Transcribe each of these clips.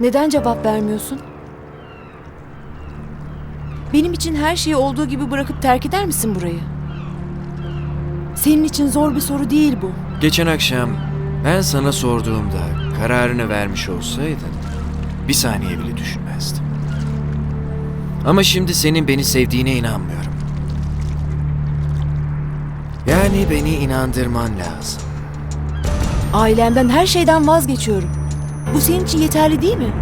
Neden cevap vermiyorsun? Benim için her şeyi olduğu gibi bırakıp terk eder misin burayı? Senin için zor bir soru değil bu. Geçen akşam ben sana sorduğumda kararını vermiş olsaydın bir saniye bile düşünmezdim. Ama şimdi senin beni sevdiğine inanmıyorum. Yani beni inandırman lazım. Ailemden her şeyden vazgeçiyorum. Bu senin için yeterli değil mi?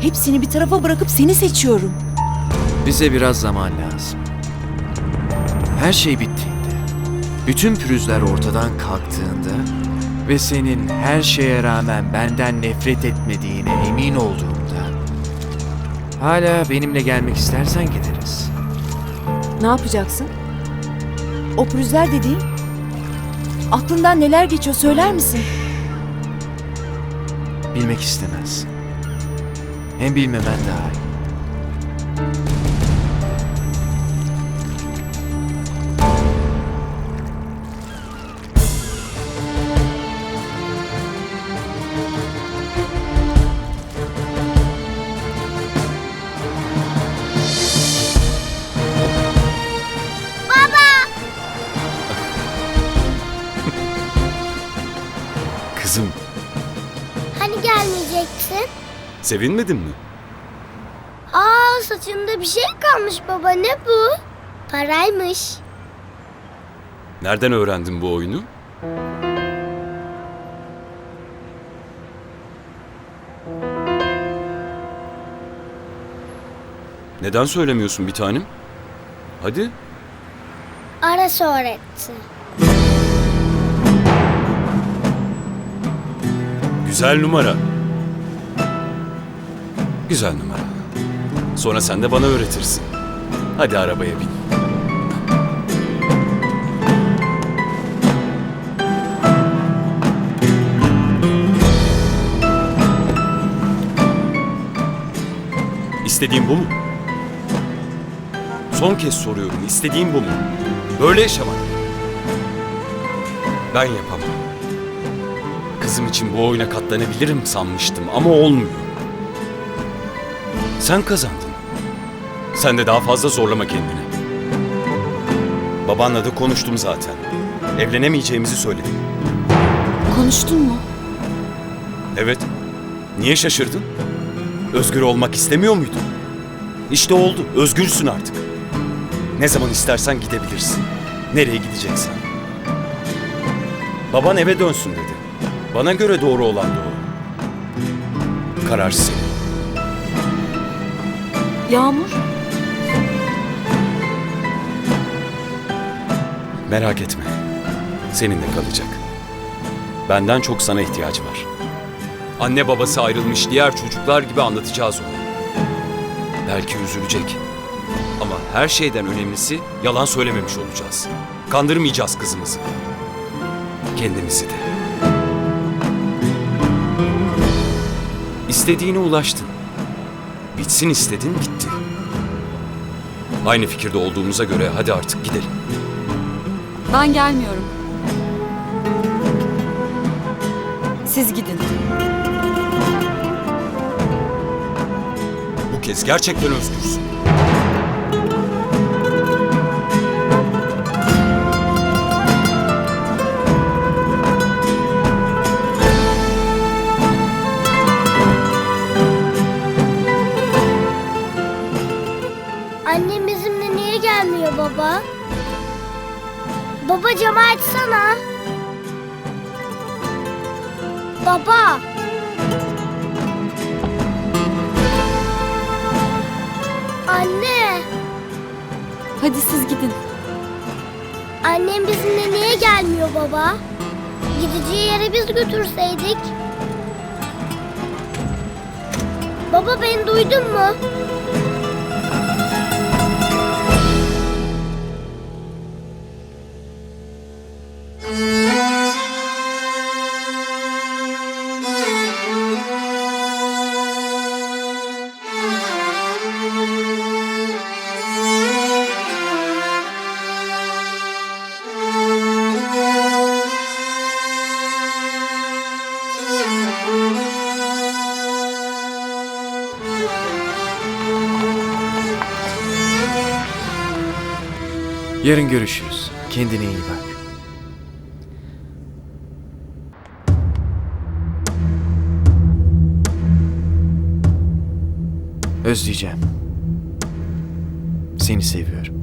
Hepsini bir tarafa bırakıp seni seçiyorum. Bize biraz zaman lazım. Her şey bittiğinde, bütün pürüzler ortadan kalktığında ve senin her şeye rağmen benden nefret etmediğine emin olduğumda hala benimle gelmek istersen gideriz. Ne yapacaksın? O pürüzler dediğin aklından neler geçiyor söyler misin? Bilmek istemez. Hem bilmemen daha iyi. Kızım, Hani gelmeyeceksin? sevinmedin mi? Aa saçında bir şey kalmış baba ne bu? Paraymış. Nereden öğrendin bu oyunu? Neden söylemiyorsun bir tanem? Hadi. Aras öğretti. Güzel numara. Güzel numara. Sonra sen de bana öğretirsin. Hadi arabaya bin. İstediğin bu mu? Son kez soruyorum. İstediğin bu mu? Böyle yaşamak. Ben yapamam. Kızım için bu oyuna katlanabilirim sanmıştım ama olmuyor. Sen kazandın. Sen de daha fazla zorlama kendini. Babanla da konuştum zaten. Evlenemeyeceğimizi söyledim. Konuştun mu? Evet. Niye şaşırdın? Özgür olmak istemiyor muydun? İşte oldu. Özgürsün artık. Ne zaman istersen gidebilirsin. Nereye gideceksen. Baban eve dönsün dedi. Bana göre doğru olan da o. Karar senin. Yağmur? Merak etme. Seninle kalacak. Benden çok sana ihtiyacı var. Anne babası ayrılmış diğer çocuklar gibi anlatacağız ona. Belki üzülecek. Ama her şeyden önemlisi yalan söylememiş olacağız. Kandırmayacağız kızımızı. Kendimizi de. İstediğine ulaştın. Bitsin istedin bitti. Aynı fikirde olduğumuza göre hadi artık gidelim. Ben gelmiyorum. Siz gidin. Bu kez gerçekten özgürsün. Annem bizimle niye gelmiyor baba? Baba camı açsana. Baba. Anne. Hadi siz gidin. Annem bizimle niye gelmiyor baba? Gideceği yere biz götürseydik. Baba beni duydun mu? Yarın görüşürüz. Kendine iyi bak. Özleyeceğim. Seni seviyorum.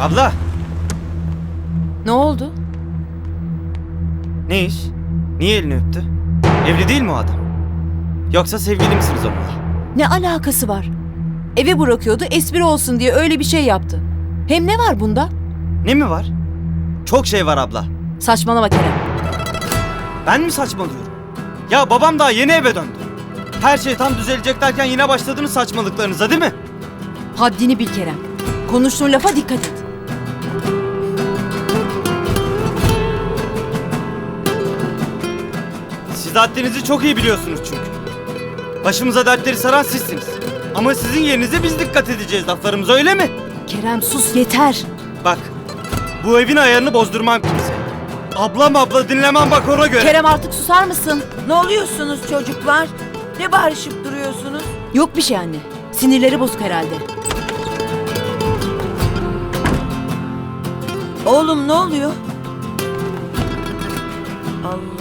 Abla Ne oldu? ne iş? Niye elini öptü? Evli değil mi o adam? Yoksa sevgili misiniz onunla? Ne alakası var? Eve bırakıyordu espri olsun diye öyle bir şey yaptı. Hem ne var bunda? Ne mi var? Çok şey var abla. Saçmalama Kerem. Ben mi saçmalıyorum? Ya babam daha yeni eve döndü. Her şey tam düzelecek derken yine başladınız saçmalıklarınıza değil mi? Haddini bil Kerem. Konuştuğun lafa dikkat et. Haddinizi çok iyi biliyorsunuz çünkü. Başımıza dertleri saran sizsiniz. Ama sizin yerinize biz dikkat edeceğiz laflarımıza öyle mi? Kerem sus yeter. Bak bu evin ayarını bozdurmam kimse. Ablam abla dinlemem bak ona göre. Kerem artık susar mısın? Ne oluyorsunuz çocuklar? Ne bağırışıp duruyorsunuz? Yok bir şey anne. Sinirleri bozuk herhalde. Oğlum ne oluyor? Allah